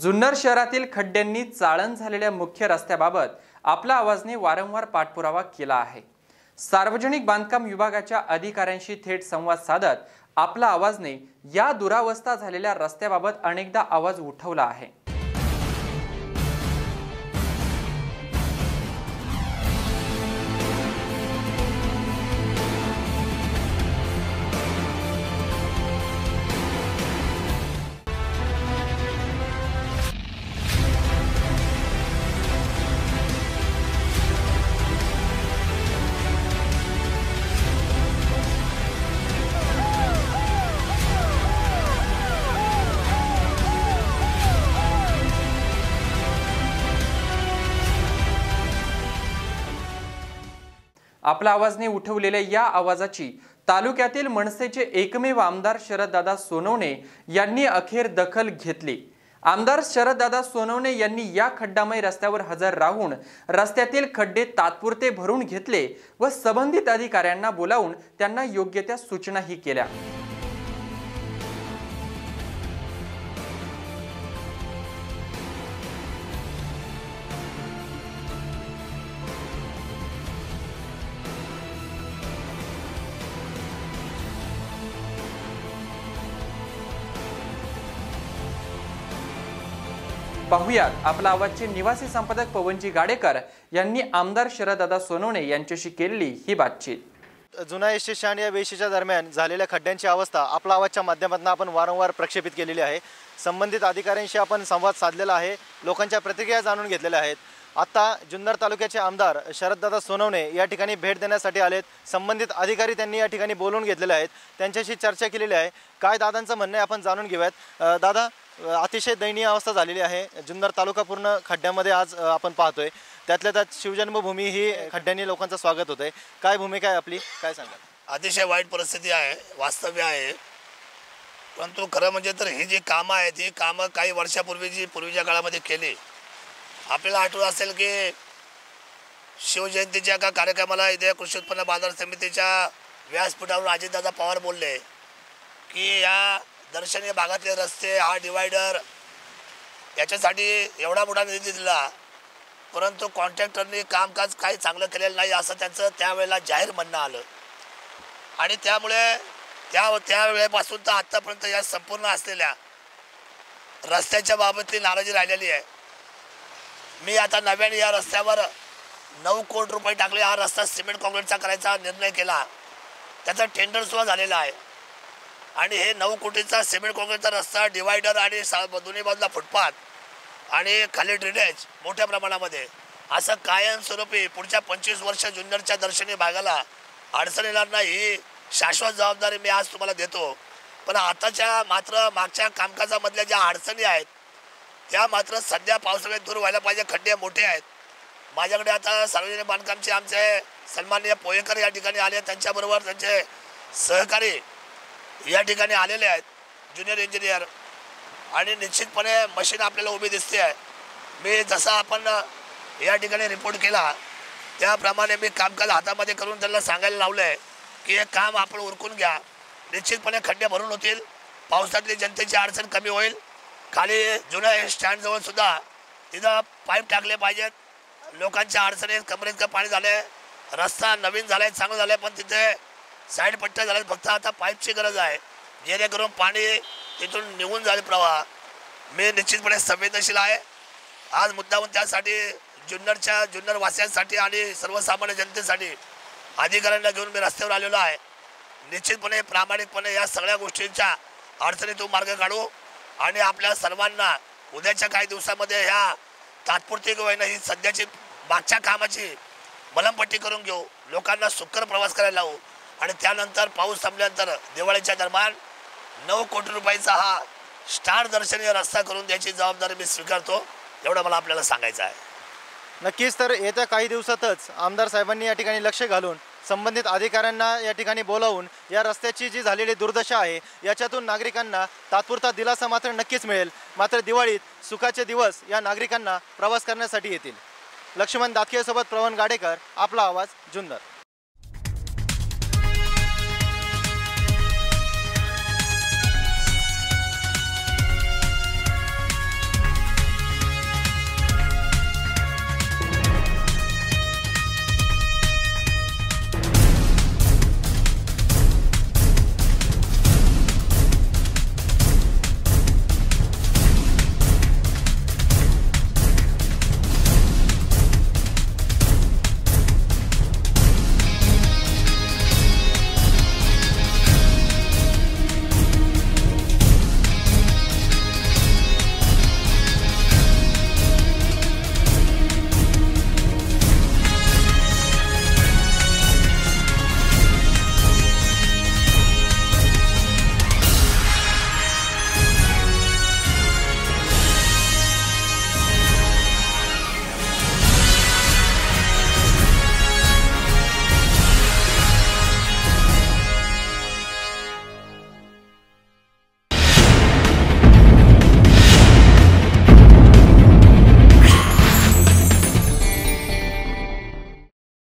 जुन्नर शहरातील खड्ड्यांनी चाळण झालेल्या मुख्य रस्त्याबाबत आपला आवाजने वारंवार पाठपुरावा केला आहे. सार्वजनिक बांधकाम विभागाच्या अधिकाऱ्यांशी थेट संवाद साधत आपला आवाजने या दुरावस्था झालेल्या रस्त्याबाबत अनेकदा आवाज उठवला आहे. आपला आवाजने उठवलेल्या या आवाजाची तालुक्यातील मनसेचे एकमेव आमदार शरददादा सोनवणे यांनी अखेर दखल घेतली. आमदार शरददादा सोनवणे यांनी या खड्डामय रस्त्यावर हजर राहून रस्त्यातील खड्डे तात्पुरते भरून घेतले व संबंधित अधिकाऱ्यांना बोलावून त्यांना योग्य त्या सूचनाही केल्या. पाहुयात. आपला आवाजचे निवासी संपादक पवनजी गाडेकर यांनी आमदार शरददादा सोनवणे यांच्याशी केलेली ही बातचीत. जुना एस टी या वेशीच्या दरम्यान झालेल्या खड्ड्यांची अवस्था आपला आवाजच्या माध्यमातून आपण वारंवार प्रक्षेपित केलेली आहे. संबंधित अधिकाऱ्यांशी आपण संवाद साधलेला आहे. लोकांच्या प्रतिक्रिया जाणून घेतलेल्या आहेत. आत्ता जुन्नर तालुक्याचे आमदार शरददादा सोनवणे या ठिकाणी भेट देण्यासाठी आलेत. संबंधित अधिकारी त्यांनी या ठिकाणी बोलवून घेतलेले आहेत. त्यांच्याशी चर्चा केलेली आहे. काय दादांचं म्हणणं आहे आपण जाणून घेऊयात. दादा अतिशय दयनीय अवस्था झालेली आहे. जुन्नर तालुका पूर्ण खड्ड्यामध्ये आज आपण पाहतोय. त्यातल्या त्यात शिवजन्मभूमी ही खड्ड्यांनी लोकांचं स्वागत होतं आहे काय भूमिका आहे आपली? काय सांगाल? अतिशय वाईट परिस्थिती आहे वास्तव्य आहे. परंतु खरं म्हणजे तर ही जी कामं आहेत ही कामं काही वर्षापूर्वी जी पूर्वीच्या काळामध्ये केली आपल्याला आठवत असेल की शिवजयंतीच्या का कार्यक्रमाला इथे कृषी उत्पन्न बाजार समितीच्या व्यासपीठावर अजितदादा पवार बोलले की या दर्शनीय भागातले रस्ते हा डिवायडर याच्यासाठी एवढा मोठा निधी दिला. परंतु कॉन्ट्रॅक्टरनी कामकाज काही चांगलं केलेलं नाही असं त्यांचं त्यावेळेला जाहीर म्हणणं आलं. आणि त्यामुळे त्या त्या वेळेपासून तर आत्तापर्यंत या संपूर्ण असलेल्या रस्त्याच्या बाबतली नाराजी राहिलेली आहे. मी आता नव्याने या रस्त्यावर नऊ कोटी रुपये टाकले. हा रस्ता सिमेंट कॉन्क्रीटचा करायचा निर्णय केला. त्याचा टेंडर सुद्धा झालेला आहे. आणि हे नऊ कोटीचा सिमेंट काँक्रीटचा रस्ता डिवायडर आणि सा दोन्ही बाजूला फुटपाथ आणि खाली ड्रेनेज मोठ्या प्रमाणामध्ये. असं कायमस्वरूपी पुढच्या पंचवीस वर्ष जुन्नरच्या दर्शनी भागाला अडचण येणार नाही ही शाश्वत जबाबदारी मी आज तुम्हाला देतो. पण आताच्या मात्र मागच्या कामकाजामधल्या ज्या अडचणी आहेत त्या मात्र सध्या पावसाळ्यात दूर व्हायला पाहिजे खड्डे मोठे आहेत. माझ्याकडे आता सार्वजनिक बांधकामचे आमचे सन्माननीय पोयेकर या ठिकाणी आले त्यांच्याबरोबर त्यांचे सहकारी या ठिकाणी आलेले आहेत ज्युनियर इंजिनियर आणि निश्चितपणे मशीन आपल्याला उभी दिसते आहे. मी जसा आपण या ठिकाणी रिपोर्ट केला त्याप्रमाणे मी कामकाज हातामध्ये करून त्यांना सांगायला लावलं आहे की हे काम आपण उरकून घ्या. निश्चितपणे खड्डे भरून होतील पावसातली जनतेची अडचण कमी होईल. खाली जुन्या स्टँडजवळ सुद्धा तिथं पाईप टाकले पाहिजेत. लोकांच्या अडचणीत कमरेत पाणी झालं आहे रस्ता नवीन झाला आहे चांगलं झालं आहे पण तिथे साईड पट्ट्या झाल्या फक्त आता पाईपची गरज आहे. जेणेकरून पाणी तिथून निघून जाईल प्रवाह. मी निश्चितपणे संवेदनशील आहे. आज मुद्दामून त्यासाठी जुन्नरच्या जुन्नर वासियांसाठी आणि सर्वसामान्य जनतेसाठी अधिकाऱ्यांना घेऊन मी रस्त्यावर आलेलो आहे. निश्चितपणे प्रामाणिकपणे या सगळ्या गोष्टींच्या अडचणीतून मार्ग काढू आणि आपल्या सर्वांना उद्याच्या काही दिवसामध्ये ह्या तात्पुरती होईना ही सध्याची मागच्या कामाची मलमपट्टी करून घेऊ. लोकांना सुकर प्रवास करायला लावू. आणि त्यानंतर पाऊस थांबल्यानंतर दिवाळीच्या दरम्यान नऊ कोटी रुपयाचा हा स्टार दर्शनीय रस्ता करून द्यायची जबाबदारी मी स्वीकारतो. एवढं मला आपल्याला सांगायचं आहे. नक्कीच तर येत्या काही दिवसातच आमदार साहेबांनी या ठिकाणी लक्ष घालून संबंधित अधिकाऱ्यांना या ठिकाणी बोलावून या रस्त्याची जी झालेली दुर्दशा आहे याच्यातून नागरिकांना तात्पुरता दिलासा मात्र नक्कीच मिळेल. मात्र दिवाळीत सुखाचे दिवस या नागरिकांना प्रवास करण्यासाठी येतील. लक्ष्मण दातकेसोबत प्रवण गाडेकर आपला आवाज जुन्नर.